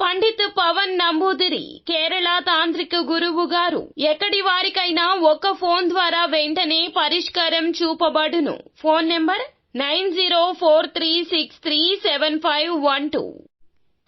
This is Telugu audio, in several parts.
పండిత్ పవన్ నంబూదిరి కేరళ తాంత్రిక గురువు గారు. ఎక్కడి వారికైనా ఒక్క ఫోన్ ద్వారా వెంటనే పరిష్కారం చూపబడును. Phone number nine zero four three six three seven five one two.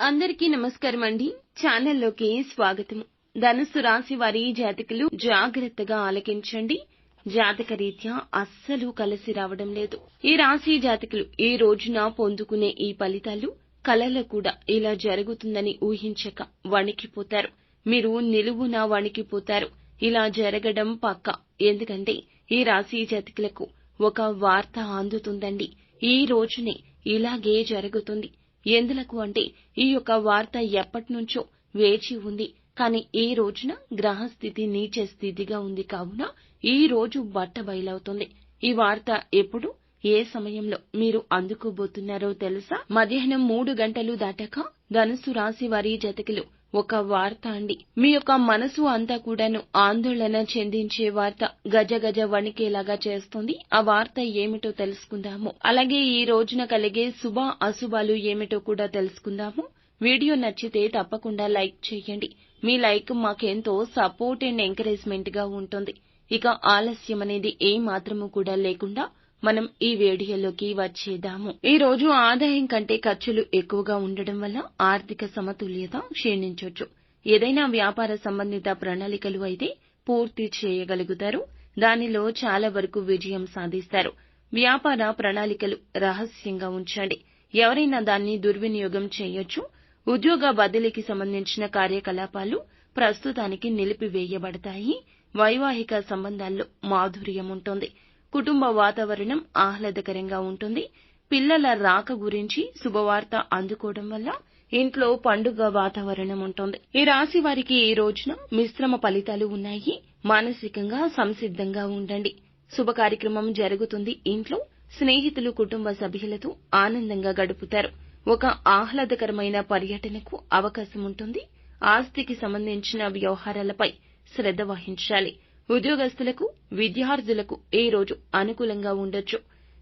అందరికీ నమస్కారం అండి. ఛానల్లోకి స్వాగతం. ధనుసు రాశి వారి జాతకులు జాగ్రత్తగా ఆలకించండి. జాతక రీత్యా అస్సలు కలిసి రావడం లేదు. ఈ రాశి జాతకులు ఈ రోజున పొందుకునే ఈ ఫలితాలు కలలో కూడా ఇలా జరుగుతుందని ఊహించక వణికిపోతారు. మీరు నిలువున వణికిపోతారు. ఇలా జరగడం పక్క. ఎందుకంటే ఈ రాశి జాతికులకు ఒక వార్త అందుతుందండి. ఈ రోజునే ఇలాగే జరుగుతుంది. ఎందులకు అంటే ఈ యొక్క వార్త ఎప్పటినుంచో వేచి ఉంది. కానీ ఈ రోజున గ్రహస్థితి నీచ స్థితిగా ఉంది. కావున ఈ రోజు బట్ట బయలవుతుంది. ఈ వార్త ఎప్పుడు ఏ సమయంలో మీరు అందుకోబోతున్నారో తెలుసా? మధ్యాహ్నం మూడు గంటలు దాటాక ధనుసు రాశి వారి జతకులు ఒక వార్త అండి. మీ యొక్క మనసు అంతా కూడాను ఆందోళన చెందించే వార్త గజ గజ వణికేలాగా చేస్తుంది. ఆ వార్త ఏమిటో తెలుసుకుందాము. అలాగే ఈ రోజున కలిగే శుభ అశుభాలు ఏమిటో కూడా తెలుసుకుందాము. వీడియో నచ్చితే తప్పకుండా లైక్ చేయండి. మీ లైక్ మాకెంతో సపోర్ట్ అండ్ ఎంకరేజ్మెంట్గా ఉంటుంది. ఇక ఆలస్యం అనేది ఏ మాత్రము కూడా లేకుండా మనం ఈ వీడియోలోకి వచ్చేద్దాము. ఈ రోజు ఆదాయం కంటే ఖర్చులు ఎక్కువగా ఉండడం వల్ల ఆర్థిక సమతుల్యత క్షీణించొచ్చు. ఏదైనా వ్యాపార సంబంధిత ప్రణాళికలు అయితే పూర్తి చేయగలుగుతారు. దానిలో చాలా వరకు విజయం సాధిస్తారు. వ్యాపార ప్రణాళికలు రహస్యంగా ఉంచండి. ఎవరైనా దాన్ని దుర్వినియోగం చేయొచ్చు. ఉద్యోగ బదిలీకి సంబంధించిన కార్యకలాపాలు ప్రస్తుతానికి నిలిపివేయబడతాయి. వైవాహిక సంబంధాల్లో మాధుర్యం ఉంటుంది. కుటుంబ వాతావరణం ఆహ్లాదకరంగా ఉంటుంది. పిల్లల రాక గురించి శుభవార్త అందుకోవడం వల్ల ఇంట్లో పండుగ వాతావరణం ఉంటుంది. ఈ రాశి వారికి ఈ రోజున మిశ్రమ ఫలితాలు ఉన్నాయి. మానసికంగా సంసిద్ధంగా ఉండండి. శుభ కార్యక్రమం జరుగుతుంది. ఇంట్లో స్నేహితులు కుటుంబ సభ్యులతో ఆనందంగా గడుపుతారు. ఒక ఆహ్లాదకరమైన పర్యటనకు అవకాశం ఉంటుంది. ఆస్తికి సంబంధించిన వ్యవహారాలపై శ్రద్ధ వహించాలి. ఉద్యోగస్తులకు విద్యార్థులకు ఈ రోజు అనుకూలంగా ఉండొచ్చు?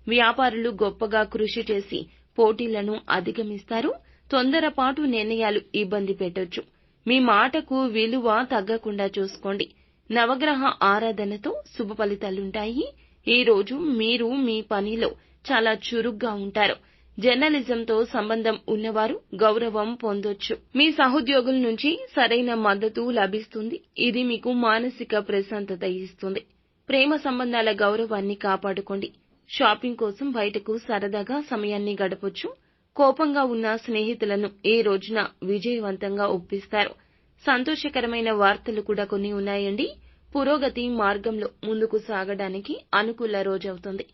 వ్యాపారులు గొప్పగా కృషి చేసి పోటీలను అధిగమిస్తారు తొందరపాటు నిర్ణయాలు ఇబ్బంది పెట్టొచ్చు. మీ మాటకు విలువ తగ్గకుండా చూసుకోండి. నవగ్రహ ఆరాధనతో శుభ ఫలితాలుంటాయి. ఈ రోజు మీరు మీ పనిలో చాలా చురుగ్గా ఉంటారు. జర్నలిజంతో సంబంధం ఉన్నవారు గౌరవం పొందొచ్చు. మీ సహోద్యోగుల నుంచి సరైన మద్దతు లభిస్తుంది. ఇది మీకు మానసిక ప్రశాంతత ఇస్తుంది. ప్రేమ సంబంధాల గౌరవాన్ని కాపాడుకోండి. షాపింగ్ కోసం బయటకు సరదాగా సమయాన్ని గడపొచ్చు. కోపంగా ఉన్న స్నేహితులను ఈ రోజున విజయవంతంగా ఒప్పిస్తారు? సంతోషకరమైన వార్తలు కూడా కొన్ని ఉన్నాయండి. పురోగతి మార్గంలో ముందుకు సాగడానికి అనుకూల రోజవుతుంది.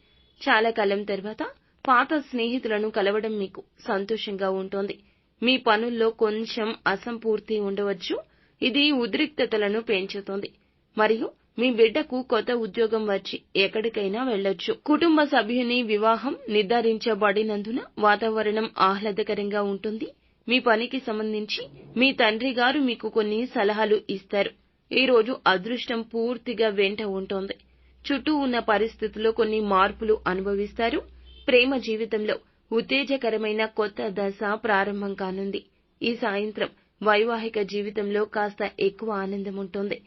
చాలా కాలం తర్వాత పాత స్నేహితులను కలవడం మీకు సంతోషంగా ఉంటుంది. మీ పనుల్లో కొంచెం అసంపూర్తి ఉండవచ్చు. ఇది ఉద్రిక్తతలను పెంచుతుంది. మరియు మీ బిడ్డకు కొత్త ఉద్యోగం వచ్చి ఎక్కడికైనా వెళ్ళొచ్చు. కుటుంబ సభ్యుని వివాహం నిర్ధారించబడినందున వాతావరణం ఆహ్లాదకరంగా ఉంటుంది. మీ పనికి సంబంధించి మీ తండ్రి గారు మీకు కొన్ని సలహాలు ఇస్తారు. ఈ రోజు అదృష్టం పూర్తిగా వెంట ఉంటుంది. చుట్టూ ఉన్న పరిస్థితుల్లో కొన్ని మార్పులు అనుభవిస్తారు. ప్రేమ జీవితంలో ఉత్తేజకరమైన కొత్త దశ ప్రారంభం కానుంది. ఈ సాయంత్రం వైవాహిక జీవితంలో కాస్త ఎక్కువ ఆనందం ఉంటుంది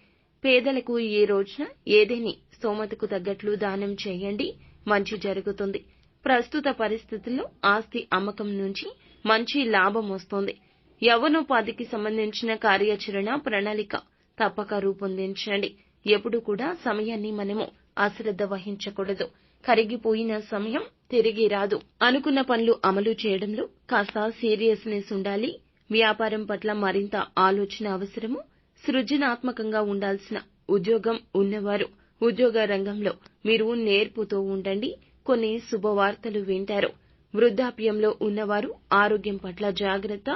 పేదలకు ఈ రోజున ఏదేని స్తోమతకు తగ్గట్లు దానం చేయండి మంచి జరుగుతుంది. ప్రస్తుత పరిస్థితుల్లో ఆస్తి అమ్మకం నుంచి మంచి లాభం వస్తుంది. యవ్వనోపాధికి సంబంధించిన కార్యాచరణ ప్రణాళిక తప్పక రూపొందించండి. ఎప్పుడు కూడా సమయాన్ని మనము అశ్రద్ధ వహించకూడదు. కరిగిపోయిన సమయం తిరిగి రాదు. అనుకున్న పనులు అమలు చేయడంలో కాస్త సీరియస్నెస్ ఉండాలి. వ్యాపారం పట్ల మరింత ఆలోచన అవసరము. సృజనాత్మకంగా ఉండాల్సిన ఉద్యోగం ఉన్నవారు ఉద్యోగ రంగంలో మీరు నేర్పుతూ ఉండండి. కొన్ని శుభవార్తలు వింటారు. వృద్ధాప్యంలో ఉన్నవారు ఆరోగ్యం పట్ల జాగ్రత్త.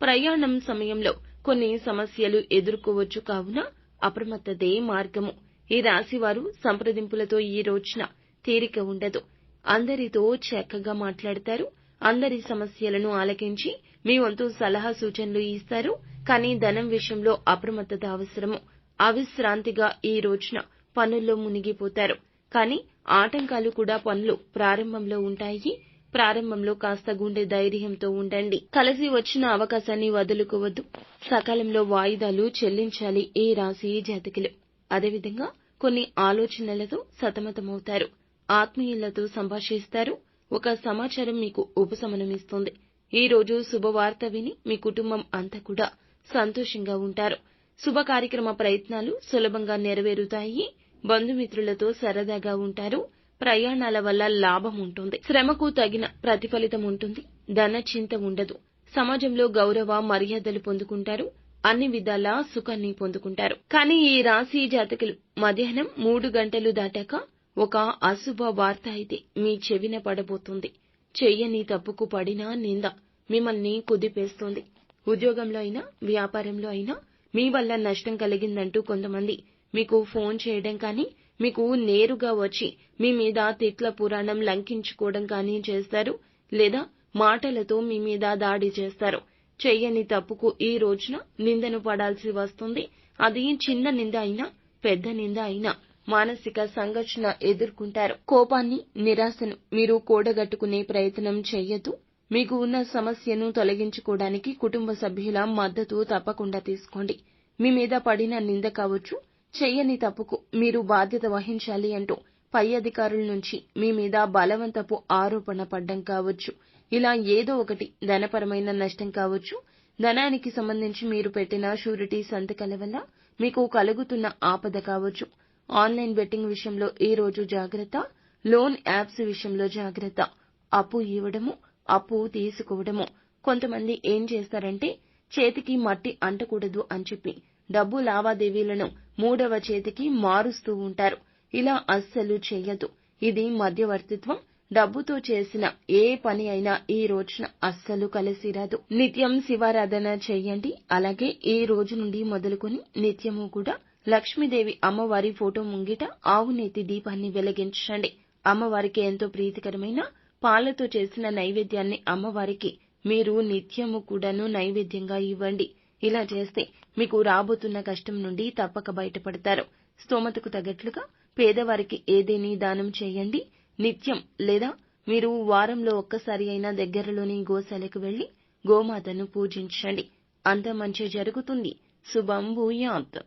ప్రయాణం సమయంలో కొన్ని సమస్యలు ఎదుర్కోవచ్చు కావున అప్రమత్తతే మార్గము. ఈ రాశివారు సంప్రదింపులతో ఈ రోజున తీరిక ఉండదు. అందరితో చక్కగా మాట్లాడతారు. అందరి సమస్యలను ఆలకించి మీ వంతు సలహా సూచనలు ఇస్తారు. కానీ ధనం విషయంలో అప్రమత్తత అవసరము. అవిశ్రాంతిగా ఈ రోజున పనుల్లో మునిగిపోతారు. కానీ ఆటంకాలు కూడా పనులు ప్రారంభంలో ఉంటాయి. ప్రారంభంలో కాస్త గుండె ధైర్యంతో ఉండండి. కలిసి వచ్చిన అవకాశాన్ని వదులుకోవద్దు. సకాలంలో వాయిదాలు చెల్లించాలి ఈ రాశి జాతకులు. అదేవిధంగా కొన్ని ఆలోచనలతో సతమతమవుతారు. ఆత్మీయులతో సంభాషిస్తారు. ఒక సమాచారం మీకు ఉపశమనమిస్తుంది. ఈ రోజు శుభవార్త విని మీ కుటుంబం అంతా కూడా సంతోషంగా ఉంటారు. శుభ కార్యక్రమ ప్రయత్నాలు సులభంగా నెరవేరుతాయి. బంధుమిత్రులతో సరదాగా ఉంటారు. ప్రయాణాల వల్ల లాభం ఉంటుంది. శ్రమకు తగిన ప్రతిఫలితం ఉంటుంది. ధన చింత ఉండదు. సమాజంలో గౌరవ మర్యాదలు పొందుకుంటారు. అన్ని విధాలా సుఖాన్ని పొందుకుంటారు. కానీ ఈ రాశి జాతకులు మధ్యాహ్నం మూడు గంటలు దాటాక ఒక అశుభ వార్త అయితే మీ చెవిన పడబోతుంది. చెయ్యని తప్పుకు పడినా నింద మిమ్మల్ని కుదిపేస్తుంది. ఉద్యోగంలో అయినా వ్యాపారంలో అయినా మీ వల్ల నష్టం కలిగిందంటూ కొంతమంది మీకు ఫోన్ చేయడం కానీ మీకు నేరుగా వచ్చి మీ మీద తిట్ల పురాణం లంకించుకోవడం కానీ చేస్తారు లేదా మాటలతో మీ మీద దాడి చేస్తారు. చెయ్యని తప్పుకు ఈ రోజున నిందను పడాల్సి వస్తుంది. అది చిన్న నింద అయినా పెద్ద నింద అయినా మానసిక సంఘర్షణ ఎదుర్కొంటారు. కోపాన్ని నిరాశను మీరు కూడగట్టుకునే ప్రయత్నం చేయొద్దు. మీకు ఉన్న సమస్యను తొలగించుకోవడానికి కుటుంబ సభ్యుల మద్దతు తప్పకుండా తీసుకోండి. మీ మీద పడిన నింద కావచ్చు చెయ్యని తప్పుకు మీరు బాధ్యత వహించాలి అంటూ పై అధికారుల నుంచి మీ మీద బలవంతపు ఆరోపణ పడ్డం కావచ్చు. ఇలా ఏదో ఒకటి ధనపరమైన నష్టం కావచ్చు. ధనానికి సంబంధించి మీరు పెట్టిన షూరిటీ సంతకాల వల్ల మీకు కలుగుతున్న ఆపద కావచ్చు. ఆన్లైన్ బెట్టింగ్ విషయంలో ఈ రోజు జాగ్రత్త లోన్ యాప్స్ విషయంలో జాగ్రత్త. అప్పు ఇవ్వడము అప్పు తీసుకోవడము. కొంతమంది ఏం చేస్తారంటే చేతికి మట్టి అంటకూడదు అని చెప్పి డబ్బు లావాదేవీలను మూడవ చేతికి మారుస్తూ ఉంటారు. ఇలా అస్సలు చేయదు ఇది మధ్యవర్తిత్వం. డబ్బుతో చేసిన ఏ పని అయినా ఈ రోజున అస్సలు కలిసి రాదు నిత్యం శివారాధన చెయ్యండి అలాగే ఈ రోజు నుండి మొదలుకొని నిత్యము కూడా లక్ష్మీదేవి అమ్మవారి ఫోటో ముంగిట ఆవునేతి దీపాన్ని వెలిగించండి. అమ్మవారికి ఎంతో ప్రీతికరమైన పాలతో చేసిన నైవేద్యాన్ని అమ్మవారికి మీరు నిత్యము కూడాను నైవేద్యంగా ఇవ్వండి. ఇలా చేస్తే మీకు రాబోతున్న కష్టం నుండి తప్పక బయటపడతారు. స్తోమతకు తగ్గట్లుగా పేదవారికి ఏదేని దానం చేయండి. నిత్యం లేదా మీరు వారంలో ఒక్కసారి అయినా దగ్గరలోని గోశాలకు వెళ్ళి గోమాతను పూజించండి. అంత మంచి జరుగుతుంది. శుభం భూయాత్.